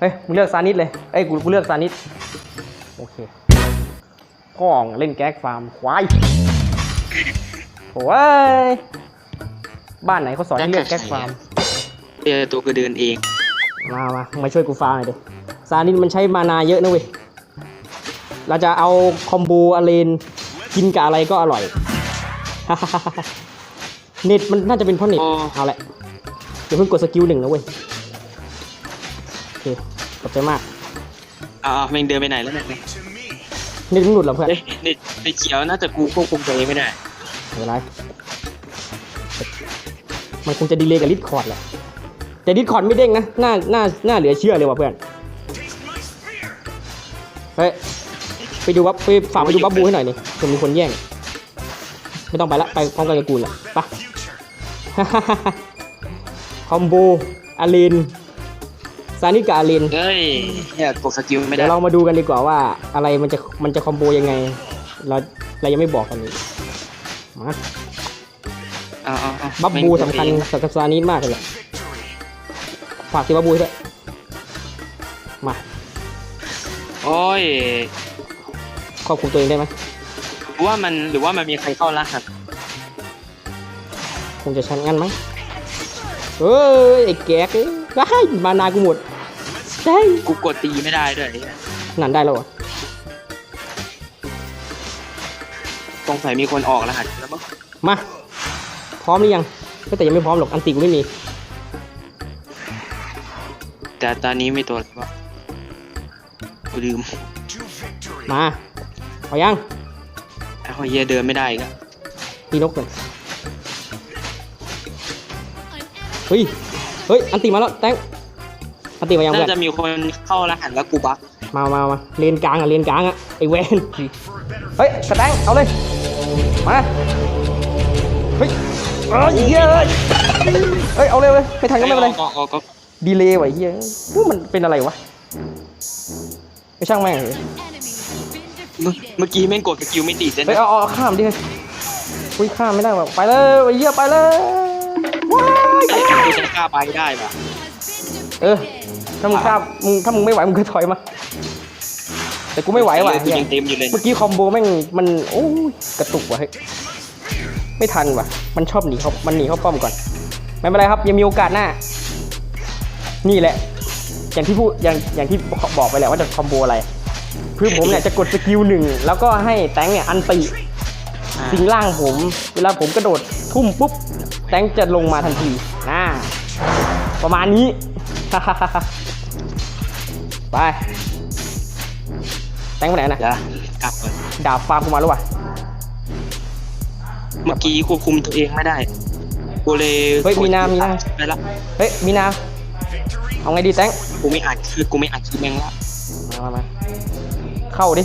เฮ้ยมึงเลือกซานิสเลยเอ้ยกูกูเลือกซานิสโอเคพ่องเล่นแก๊กฟาร์มควายโอ้ยบ้านไหนเขาสอนให้เลือกแก๊กฟาร์มเจอตัวกูเดินเองมามามาช่วยกูฟาร์มหน่อยดิซานิสมันใช้มานาเยอะนะเว้ยเราจะเอาคอมโบอาเลนกินกับอะไรก็อร่อยเน็ตมันน่าจะเป็นเพราะเน็ตโอ้เอาละอย่าเพิ่งกดสกิลหนึ่งนะเว้ยโอเค ขอบใจมากอ้าวแม่งเดินไปไหนแล้วเนี่ยเน็ตมึงหลุดเหรอเพื่อนเฮ้ยในในเขียวน่าจะกูควบคุมตัวเองไม่ได้ไม่เป็นไรมันคงจะดีเลย์กับลิดคอร์ดแหละแต่ลิดคอร์ดไม่เด้งนะน่าน่าน่าเหลือเชื่อเลยว่ะเพื่อนเฮ้ยไปดูวับไปฝากไปดูบับบูให้หน่อยนี่เผื่อมีคนแย่ง ไม่ต้องไปละไปพร้อมกันกับกูแหละไปคอมโบอาเลน ซานิกับอาเลนเฮ้ยเนี่ยกดสกิลไม่ได้เดี๋ยวเรามาดูกันดีกว่าว่าอะไรมันจะมันจะคอมโบยังไง เราเรายังไม่บอกกันเลยมาเอาเอาเอาบับบูแม่งสำคัญกับซานิสมากเลยแหละฝากที่บับบูด้วยมาโอ้ยควบคุมตัวเองได้ไหมหรือว่ามันหรือว่ามันมีใครเข้ารหัสคงจะชันงั้นมั้งเฮ้ยไอ้แก๊กเอ้ย ว้ายมานากูหมดใช่กูกดตีไม่ได้ด้วยนั่นได้แล้วเหรอสงสัยมีคนออกรหัสแล้วมั้งมา พร้อมหรือยังก็แต่ยังไม่พร้อมหรอก อันติกูไม่มี แต่ตอนนี้ไม่ตัวแล้ววะกูลืมมาเอายังไอ้เฮียเดินไม่ได้อีกอะตีนกก่อนเฮ้ย เฮ้ย อันติมาแล้วแตงอันติมายังเพื่น่าอนจะมีคนเข้ารหัสแล้วกูบักมามามาเลนกลางอะเลนกลางอะไอเวนเฮ้ยสแตงเอาเลย มา เฮ้ยเอ้ยเหี้ยเอ้ยเฮ้ย เอาเลยเลย ไม่ทันก็ไม่เป็นไร ออกออกออกดีเลย์ไว้เฮียว่ามันเป็นอะไรวะ ไม่ช่างแม่งเลย เมื่อเมื่อกี้แม่งกดสกิลไม่ติดเลยเฮ้ยนะเอาเอาเอาข้ามดิเฮ้ยอุ้ยข้ามไม่ได้ว่ะไปเลยไอ้เหี้ยไปเลยว้าย ไอ้กูจะกล้าไปได้ปะเออ ถ้ามึงข้ามมึงถ้ามึงไม่ไหวมึงก็ถอยมา แต่กูไม่ไหวว่ะเลือดกูเหี้ยยังเต็มอยู่เลยเมื่อกี้คอมโบแม่งมันโอ้ยกระตุกว่ะเฮ้ยไม่ทันว่ะ มันชอบหนีเขามันหนีเข้าป้อมก่อน ไม่เป็นไรครับยังมีโอกาสหน้า นี่แหละ อย่างที่พูดอย่างอย่างที่บอกไปแหละว่าจะคอมโบอะไรคือผมเนี่ยจะกดสกิลหนึ่งแล้วก็ให้แตงเนี่ยอันติ สิงร่างผม เวลาผมกระโดดทุ่มปุ๊บ แตงจะลงมาทันทีน่าประมาณนี้ ไป แตงไปไหนนะเดี๋ยวกลับก่อนดาบฟาร์มกูมาแล้ววะเมื่อกี้ควบคุมตัวเองไม่ได้กูเลยเฮ้ยมีนามีนาไปละเฮ้ยมีนาเอาไงดีแตงกูไม่อ่านคือกูไม่อ่านคือแม่งละมามามาเข้าดิ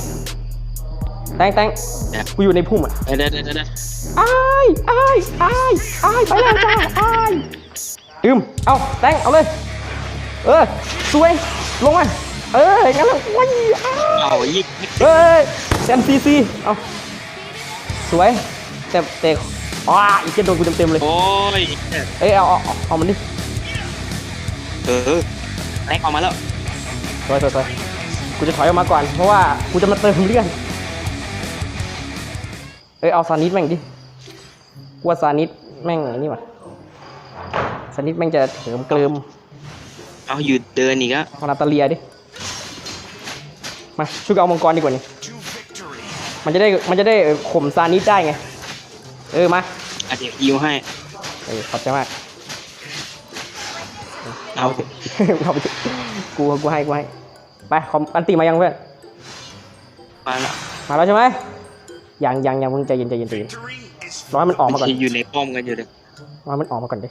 แตงแตงเดี๋ยวกูอยู่ในพุ่มอะเดี๋ยวเดี๋ยวเดี๋ยวเดี๋ยวอ้ายอ้ายอ้ายอ้ายไปแล้วจ้าอ้ายอืมเอาแตงเอาเลย เออสวยลงมาเอออย่างนั้นแหละว้ายอ้าย เอายิงเฮ้ยเต็มซีซีเอาสวยแต่แต่อ้าอีกจะโดนกูเต็มๆเลย โอ้ยเอ้ยเอาเอาเอาเอามันดิเออแรกออกมาแล้ว สวยสวยสวยกูจะถอยออกมาก่อน เพราะว่ากูจะมาเติมเลือด เอ้ยเอาซานิสแม่งดิกูว่าซานิสแม่งไอ้นี่ว่ะซานิสแม่งจะเถิมเกลิมเอาหยุดเดินอีกแล้วมานาตาเลียดิ มาช่วยกันเอามังกรดีกว่านี่ มันจะได้มันจะได้เออข่มซานิสได้ไง เออมาอะเดี๋ยวยิวให้ เออขอบใจมาก เอาเอาไปเถอะกูกูให้กูให้ ไปคอมอันตีมายังเพื่อน มาละมาแล้วใช่ไหม ยังยังยังมึงใจเย็นใจเย็นใจเย็นรอให้มันออกมาก่อนอยู่ในป้อมกันอยู่เลยรอให้มันออกมาก่อนดิ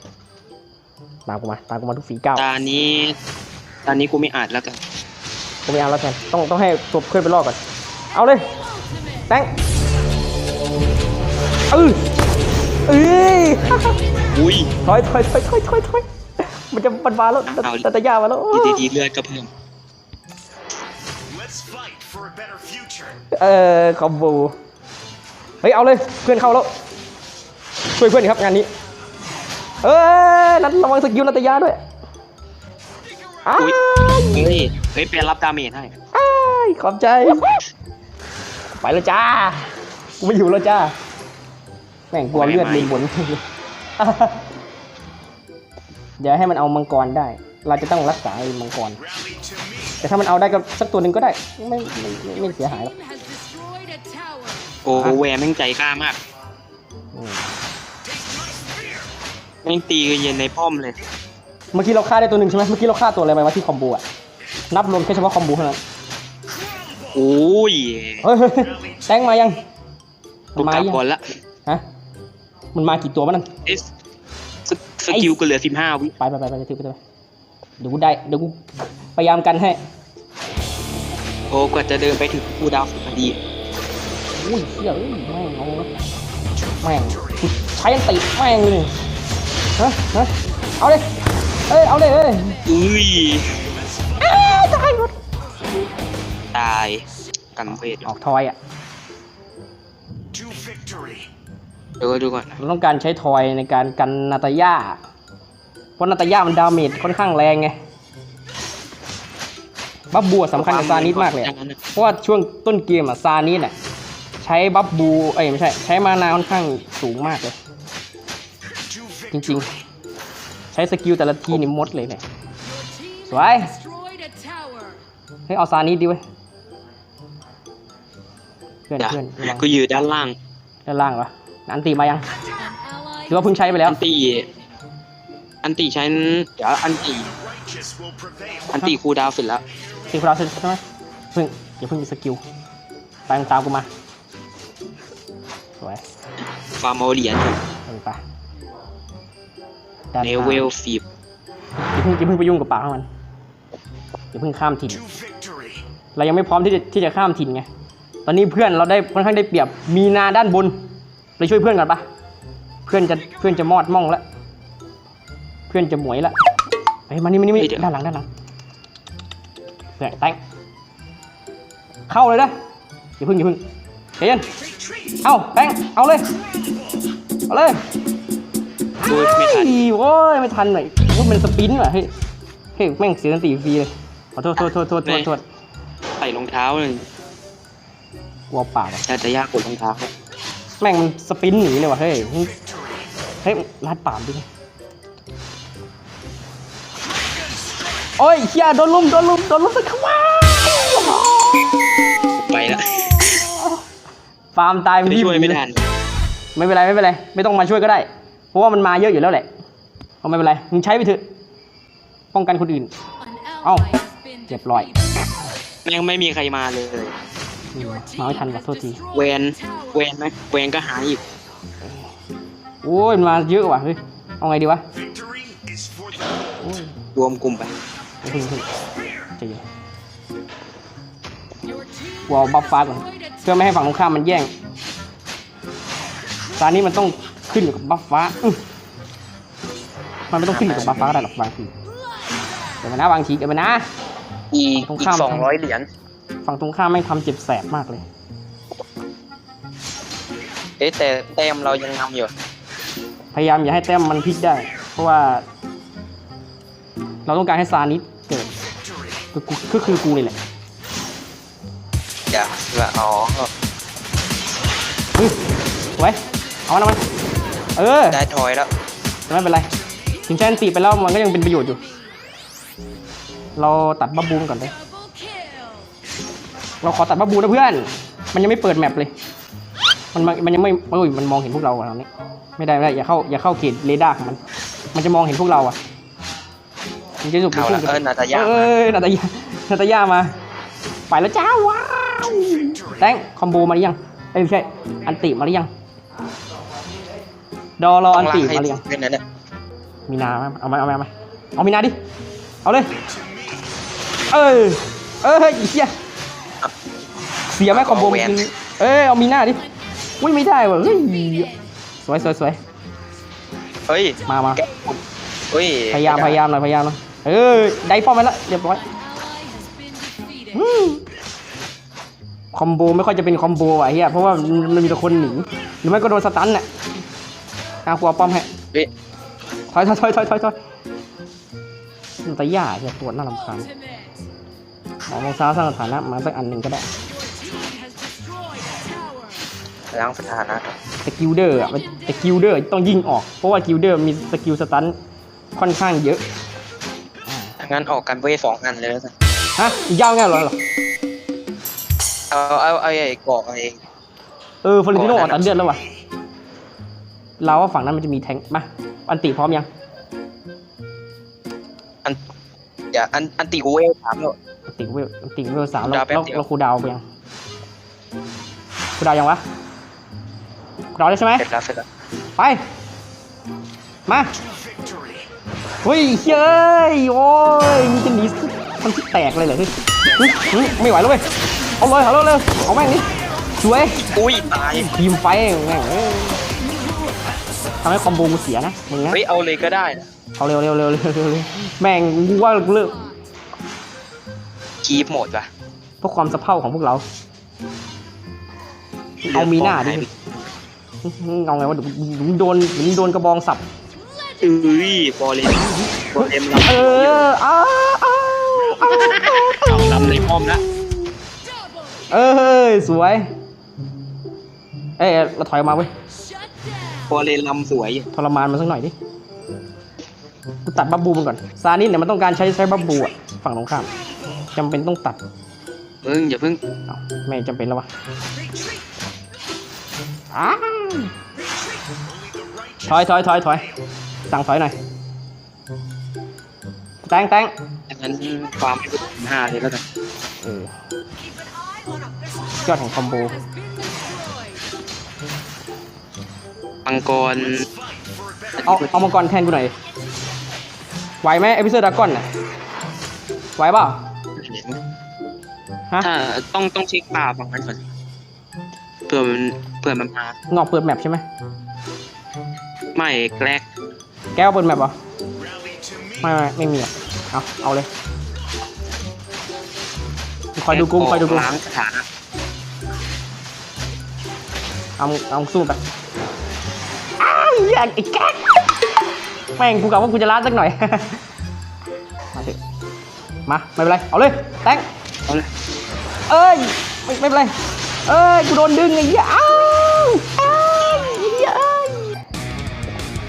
ตามกูมาตามกูมาทุกฝีก้าวตานี้ตานี้กูไม่อ่านแล้วกันกูไม่เอาแล้วแทนต้องต้องให้ตัวเพื่อนไปรอดก่อน เอาเลยแตงเออเอ้ยอุ้ยถอยถอยถอยถอยถอยถอยมันจะบันบานแล้วเอาตะตะยามาแล้วดีดีๆเลือดก็เพิ่ม Let's fight for a better future. เออคอมโบ เฮ้ยเอาเลยเพื่อนเข้าแล้วช่วยเพื่อนครับงานนี้ เออนัดระวังสกิลนัตยาด้วยอ้าอุ๊ยยเฮ้ยเฮ้ยเป็นรับดาเมจให้อ้ายขอบใจ ไปแล้วจ้ากูไม่อยู่แล้วจ้าแม่งกลัวเลือดมีบนเดี๋ยวให้มันเอามังกรได้ เราจะต้องรักษาไอ้มังกร Rally to me. แต่ถ้ามันเอาได้ก็สักตัวหนึ่งก็ได้ ไม่ไม่ไม่ไม่เสียหายหรอก โอ้แวร์แม่งใจกล้ามากอืมแม่งตีกันเย็นในป้อมเลย เมื่อกี้เราฆ่าได้ตัวหนึ่งใช่ไหมเมื่อกี้เราฆ่าตัวอะไรไปวะที่คอมโบอะนับรวมแค่เฉพาะคอมโบเท่านั้นโอ้ยเฮ้ยเฮ้ยเฮ้ยแตงมายังกูมันมากลับยังก่อนละฮะมันมากี่ตัววะนั่นเอ๊ะสสกิลก็เหลือสิบห้าวิไปไปไปไปไปถือไปเลยเดี๋ยวกูได้เดี๋ยวกูพยายามกันให้ โอ้กว่าจะเดินไปถึงกูดาวสุดพอดี อุ้ยเฮียอ้ยแม่งเอาแม่งใช้อันติแม่งเลยฮะฮะเอาเลยเอ้ยเอาเลยเอ้ยอุ้ยตายหมดตายกันเวทออกทอยอะเดี๋ยวก็ดูก่อนเราต้องการใช้ทอยในการกันนาตาย่าเพราะนาตาย่ามันดาเมจค่อนข้างแรงไงบัฟบัวสำคัญกับซานิสมากเลย เพราะว่าช่วงต้นเกมอะซานิสอะ ใช้บัฟบู เอ้ยไม่ใช่ ใช้มานาค่อนข้างสูงมากเลย To จริง victory. ๆใช้สกิลแต่ละทีนี่มดเลยเนี่ย Team Rồi. has destroyed a tower. เฮ้ยเอาซานิสดีเว้ยเพื่อนเดี๋ยวเพื่อนระวังกูอยู่ด้านล่าง ด้านล่างเหรออันตีมายัง An ally หรือว่าเพิ่งใช้ไปแล้ว อันตี อันตีใช้ เดี๋ยวอันตี Righteous will prevail. อันตีคูลดาวน์เสร็จแล้วตีคราเซ็ตใช่ไหมเพิ่งอย่าเพิ่งมีสกิล ไปมึงตามกูมาส วย ฟาร์มเอาเหรียญเออไปด้านเนข้างเวลฟีบอย่าเพิ่งอย่าเพิ่งไปยุ่งกับปากของมันอย่าเพิ่งข้ามถิ่น To victory. เรายังไม่พร้อมที่จะที่จะข้ามถิ่นไง ตอนนี้เพื่อนเราได้ค่อนข้างได้เปรียบ มีนาด้านบน เราช่วยเพื่อนก่อนปะเพื่อนจะเพื่อนจะมอดม่องแล้วเพื่อนจะหมวยแล้วเฮ้ยมานี่มานี่มานี่ด้านหลังด้านหลังเพื่อนแตงเข้าเลยนะอย่าเพิ่งอย่าเพิ่งใจเย็น เอาแตงเอาเลย เอาเลยดูไม่ทันเฮ้ยโอ้ยไม่ทันหน่อยว่ามันสปินว่ะเฮ้ยเฮ้ยแม่งเสียสติฟรีเลยขอโทษโทษโทษโทษโทษโทษใส่รองเท้าเลยกลัวเปล่าว่ะแต่จะยากกดรองเท้าแม่งมันสปินหนีเลยว่ะเฮ้ยมึงเฮ้ยลัดปามดิโอ้ยเฮียโดนลุมโดนลุมโดนลุมตะขวา ฟาร์มตายไม่รีบช่วยหไม่เลยทันไม่เป็นไรไม่เป็นไร ไม่ต้องมาช่วยก็ได้ เพราะว่ามันมาเยอะอยู่แล้วแหละเอาไม่เป็นไรมึงใช้ไปเถอะป้องกันคนอื่น An Oh. ally has been เรียบร้อย defeated. แม่งไม่มีใครมาเลยอืม Your มาไม่ team ทันว่ะ has โทษที destroyed แวน a tower. แวนไหมแวนก็หายอีกโอ้ยมันมาเยอะว่ะเฮ้ยเอาไงดีวะ Victory is for the โอ้ยรวมกลุ่มไปอย่าเพิ่งอย่าเพิ่งใจเย็น Your team กูเอาบัฟฟ้าก่อน destroyed a เพื่อไม่ให้ฝั่งตรงข้ามมันแย่งตอนนี้มันต้องขึ้นอยู่กับบัฟฟ้าอื้อมันไม่ต้องขึ้นอยู่กับบัฟฟ้าก็ได้หรอกบางทีเดี๋ยวมานะบางทีเดี๋ยวมานะอีกตรงอีข้ากมสองร้อยเหรียญฝั่งตรงข้ามไม่งทำเจ็บแสบมากเลยเอ๊ะแต่แต้มเรายังนำอยู่พยายามอย่าให้แต้มมันพลิกได้ เพราะว่า เราต้องการให้ซานิสเกิดก็กูก็คือกูนี่แหละอย่า ละอ๋อเฮ้ยไว้เอามันเอามันเออได้ทอยแล้วแต่ไม่เป็นไร ถึงใช้อันตีไปแล้วมันก็ยังเป็นประโยชน์อยู่ เราตัดบับบูมก่อนเลย double kill. เราขอตัดบับบูนะเพื่อน มันยังไม่เปิดแมปเลย มันมันมันยังไม่เอ้ยมันมองเห็นพวกเราอะตอนนี้ ไม่ได้ไม่ได้อย่าเข้าอย่าเข้าเขตเรดาร์ของมัน มันจะมองเห็นพวกเราอะมันจะสุกเอาละเออนาตายาเอ้ยนาตายานาตายามา ไปแล้วจ้าว้าว แตงคอมโบมาหรือยังเอ้ยไม่ใช่ อันติมาหรือยัง ดอรออันติมาหรือยัง เป็นนั้นน่ะมีนาไหมเอามาเอามาเอามาเอามีนาดิ เอาเลย เออเอออีเหี้ยเสียไหมคอมโบมันเอ้ยเอามีนาดิอุ้ยไม่ได้ว่ะเฮ้ยสวยสวยสวยเฮ้ยมามาแกะเฮ้ยพยายามพยายามหน่อยพยายามหน่อยเออได้ป้อมไปแล้วเรียบร้อย คอมโบไม่ค่อยจะเป็นคอมโบว่ะเฮียเพราะว่ามันมีแต่คนหนีหรือไม่ก็โดนสตันน่ะเอากูเอาป้อมให้เฮ้ย ถอยถอยถอยถอยถอยถอยนาตาย่าเนี่ยตัวน่ารำคาญ Ultimate. ของรองเท้าสร้างสถานะมาสักอันหนึ่งก็ได้ Your team has destroyed a tower. ล้างสถานะสกิลเดอร์อะมันสกิลเดอร์ต้องยิงออก เพราะว่ากิลเดอร์มีสกิลสตันค่อนข้างเยอะงั้นออกกันเวทสองอันเลยแล้วกันฮะยาวง่ายเหรอ เอาเอาเอาไอ้เกาะไอ้เออฟลอเรนติโนก่อออนกหน้าตัดเลือดแล้วว่ะเราว่าฝั่งนั้นมันจะมีแทงค์มาอันติพร้อมยังอันอย่าอันอันติกูเวทสามแล้ว อันติเวลอันติเวลสามเราดาวแป๊บเราเดียว เราคูลดาวน์ไปยังคูลดาวน์ยังวะคูลดาวน์ได้วใช่ไหมเสร็จแล้วเสร็จแล้วไป มา Victory. เฮ้ยเฮ้ยโอ้ยมีจะหนีทำที่แตกเลยเหรอเฮ้ย หึหึไม่ไหวแล้วเว้ย เอาเลยเอาเลยเลยเอาแม่งนี่สวย อุ้ยตาย ทีมไฟท์แม่งเอ้ยทำให้คอมโบกูเสียนะมึงนะเฮ้ยเอาเลยก็ได้นะเอาเร็วเร็วเร็วเร็วเร็วเร็วแม่งกูว่าเลิกคีบหมดว่ะเพราะความสะเพร่าของพวกเรา เอามีหน้าดิ เอาไงวะเดี๋ยวมึงโดนมึงโดนกระบองสับเอ้ยบอลเลนบอลเลนลำเอออ้าว อ้าวอ้าวสองลำในป้อมละเอ้ยสวย เอ้ยเราถอยมาเว้ย Shut down. บอเลนลำสวยทรมานมันสักหน่อยดิกูตัดบับบูมันก่อนซานิสเนี่ยมันต้องการใช้ใช้บับบูอะฝั่งตรงข้ามจำเป็นต้องตัดมึงอย่าเพิ่งเอาไม่จำเป็นแล้ววะอ้าถอยถอยถอยถอยสั่งถอยหน่อยแตงแตง งั้นความไม่เป็นห้าเลยแล้วกันเออยอดของคอมโบ Has been destroyed. มังกร fight for a better เอาเอามังกรแทนกูหน่อยไหวไหมเอพิโซดดากอนน่ะไหวเปล่าฮะถ้าต้องต้องเช็คป่าฝั่งนั้นก่อนเผื่อมันเผื่อมันมานอกเปิดแมปใช่ไหมไม่แกลกแก้วเปิดแมปเหรอ rally to me. ไม่ไม่ไม่มีอะ เอาเอาเลยคอยดูกูคอยดูกูล้างสถานะเอาเอาสู้ไปอ้าวอย่าไอ้แก๊กแม่งกูกะว่ากูจะล้าสักหน่อย มาเถอะมาไม่เป็นไร เอาเลยแตงเอาเลยเอ้ยไม่ไม่เป็นไรเอ้ยกูโดนดึงไอ้เหี้ยอ้าวอ้าวไอ้เหี้ยเอ้ย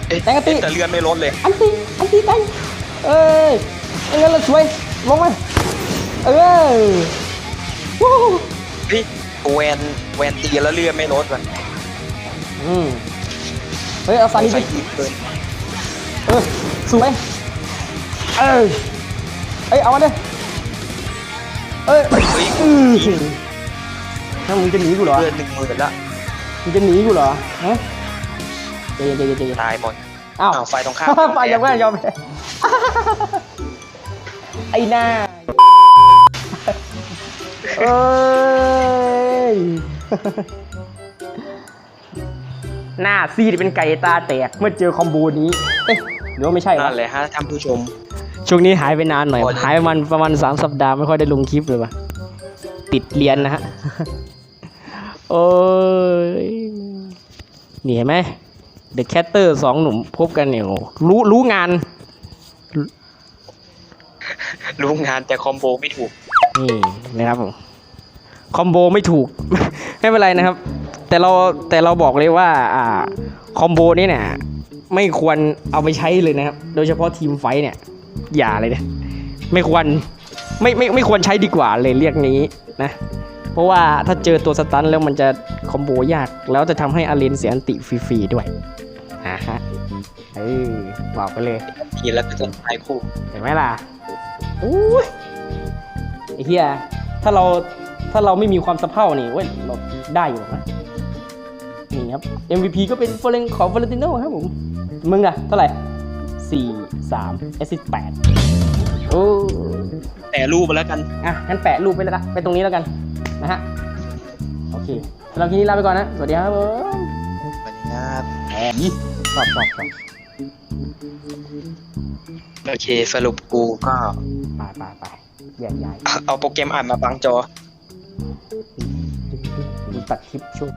เอ๊ะแตงกะติแต่เลือนไม่ลดเลย อันตีอันตีแตงเอ้ย เอางั้นเราช่วยลงมาเออวู้เฮ้ยแวนแวนตีแล้วเลือนไม่ลดว่ะอืมเฮ้ยเอาซานิใส่ไปอีกเกินเออสวยเออเอ้ยเอามาดิเอ้ยเฮ้ยอือถ้ามึงจะหนีกูเหรอเลือนหนึ่งหมื่นละมึงจะหนีกูเหรอฮะเจเจเจเจเจตายหมดอ้าวอ้าว ไฟตรงข้ามไฟยังไม่ยอมแพ้ ไอ้หน้า เอ้ย หน้าซีดเป็นไก่ตาแตกเมื่อเจอคอมโบนี้ เอ๊ะหรือว่าไม่ใช่วะนั่นเลยฮะท่านผู้ชม ช่วงนี้หายไปนานหน่อย พอดี หายประมาณประมาณสามสัปดาห์ไม่ค่อยได้ลงคลิปเลยว่ะติดเรียนนะฮะ โอ้ยนี่เห็นไหมเดอะแคตเตอร์สองหนุ่มพบกันเนี่ยโอ้รู้รู้งาน รู้งานแต่คอมโบไม่ถูก นี่นะครับผม คอมโบไม่ถูก ไม่เป็นไรนะครับ แต่เราแต่เราบอกเลยว่า อ่า คอมโบนี้เนี่ย ไม่ควรเอาไปใช้เลยนะครับ โดยเฉพาะทีมไฟเนี่ย อย่าเลยเนี่ย ไม่ควร ไม่ไม่ไม่ควรใช้ดีกว่าเลยเรียกนี้นะ เพราะว่าถ้าเจอตัวสตันแล้วมันจะคอมโบยาก แล้วจะทำให้อาเลนเสียอันติฟรีๆด้วยอ่าฮะ เออบอกไปเลยทีแล้วก็จะตายคู่เห็นไหมล่ะอู้ยไอ้เหี้ยถ้าเราถ้าเราไม่มีความสะเพร่านี่เว้ยเราได้อยู่หรอกนะนี่ครับ MVP ก็เป็นเฟรนของเฟรนติโน่ครับผมมึงอะเท่าไหร่สี่สามเอซิแปดโอ้แต่รูปไปแล้วกัน อะงั้นแปะรูปไปแล้วนะไปตรงนี้แล้วกันนะฮะโอเคสำหรับทีนี้ลาไปก่อนนะ สวัสดีครับผมสวัสดีครับแหมชอบชอบชอบ โอเค สรุปกูก็ไปไปไปแยกย้ายเอาโปรแกรมอ่านมาบังจอดูตัดคลิปช่วย